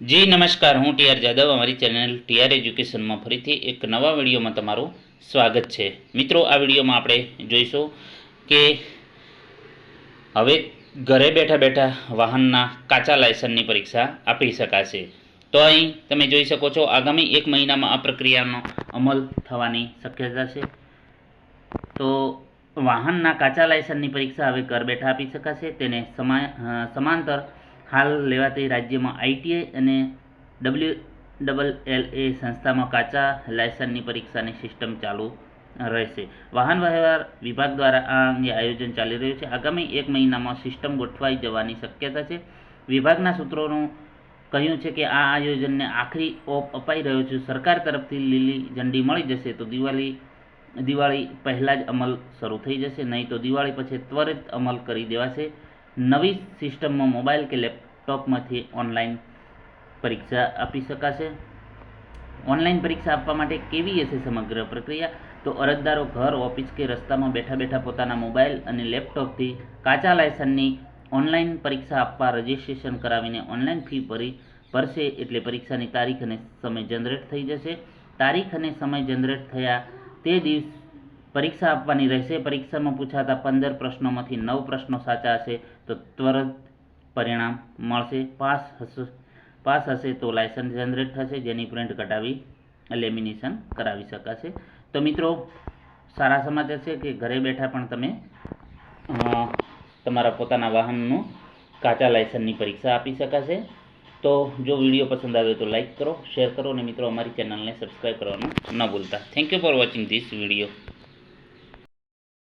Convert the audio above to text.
જી, નમસ્કાર. હું ટીઆર જાદવ. અમારી ચેનલ ટીઆર એજ્યુકેશનમાં ફરીથી એક નવા વિડીયોમાં તમારું સ્વાગત છે. મિત્રો, આ વિડીયોમાં આપણે જોઈશું કે હવે ઘરે બેઠા બેઠા વાહનના કાચા લાયસન્સની પરીક્ષા આપી શકાશે. તો અહીં તમે જોઈ શકો છો, આગામી એક મહિનામાં આ પ્રક્રિયાનો અમલ થવાની શક્યતા છે. તો વાહનના કાચા લાયસન્સની પરીક્ષા હવે ઘર બેઠા આપી શકાશે. તેને સમા સમાંતર હાલ લેવાતી રાજ્યમાં આઈટીઆઈ અને ડબલ્યુ ડબલ એલ એ સંસ્થામાં કાચા લાયસન્સની પરીક્ષાની સિસ્ટમ ચાલુ રહેશે. વાહન વ્યવહાર વિભાગ દ્વારા આ અંગે આયોજન ચાલી રહ્યું છે. આગામી એક મહિનામાં સિસ્ટમ ગોઠવાઈ જવાની શક્યતા છે. વિભાગના સૂત્રોનું કહ્યું છે કે આ આયોજનને આખરી ઓપ અપાઈ રહ્યો છે. સરકાર તરફથી લીલી ઝંડી મળી જશે તો દિવાળી દિવાળી પહેલાં જ અમલ શરૂ થઈ જશે. નહીં તો દિવાળી પછી ત્વરિત અમલ કરી દેવાશે. નવી સિસ્ટમમાં મોબાઈલ કે લેપટોપમાંથી ઓનલાઈન પરીક્ષા આપી શકાશે. ઓનલાઈન પરીક્ષા આપવા માટે કેવી હશે સમગ્ર પ્રક્રિયા? તો અરજદારો ઘર, ઓફિસ કે રસ્તામાં બેઠા બેઠા પોતાના મોબાઈલ અને લેપટોપથી કાચા લાયસન્સની ઓનલાઈન પરીક્ષા આપવા રજિસ્ટ્રેશન કરાવીને ઓનલાઈન ફી ભરી ભરશે એટલે પરીક્ષાની તારીખ અને સમય જનરેટ થઈ જશે. તારીખ અને સમય જનરેટ થયા તે દિવસ પરીક્ષા આપવાની રહેશે. પરીક્ષામાં પૂછાતા પંદર પ્રશ્નોમાંથી નવ પ્રશ્નો સાચા હશે તો ત્વરત પરિણામ મળશે. પાસ હશે. પાસ હશે તો લાયસન્સ જનરેટ થશે, જેની પ્રિન્ટ કઢાવી લેમિનેશન કરાવી શકાશે. તો મિત્રો, સારા સમાચાર છે કે ઘરે બેઠા પણ તમે તમારા પોતાના વાહનનું કાચા લાયસન્સની પરીક્ષા આપી શકાશે. તો જો વીડિયો પસંદ આવે તો લાઇક કરો, શેર કરો, અને મિત્રો અમારી ચેનલને સબસ્ક્રાઈબ કરવાનું ન ભૂલતા. Thank you for watching this video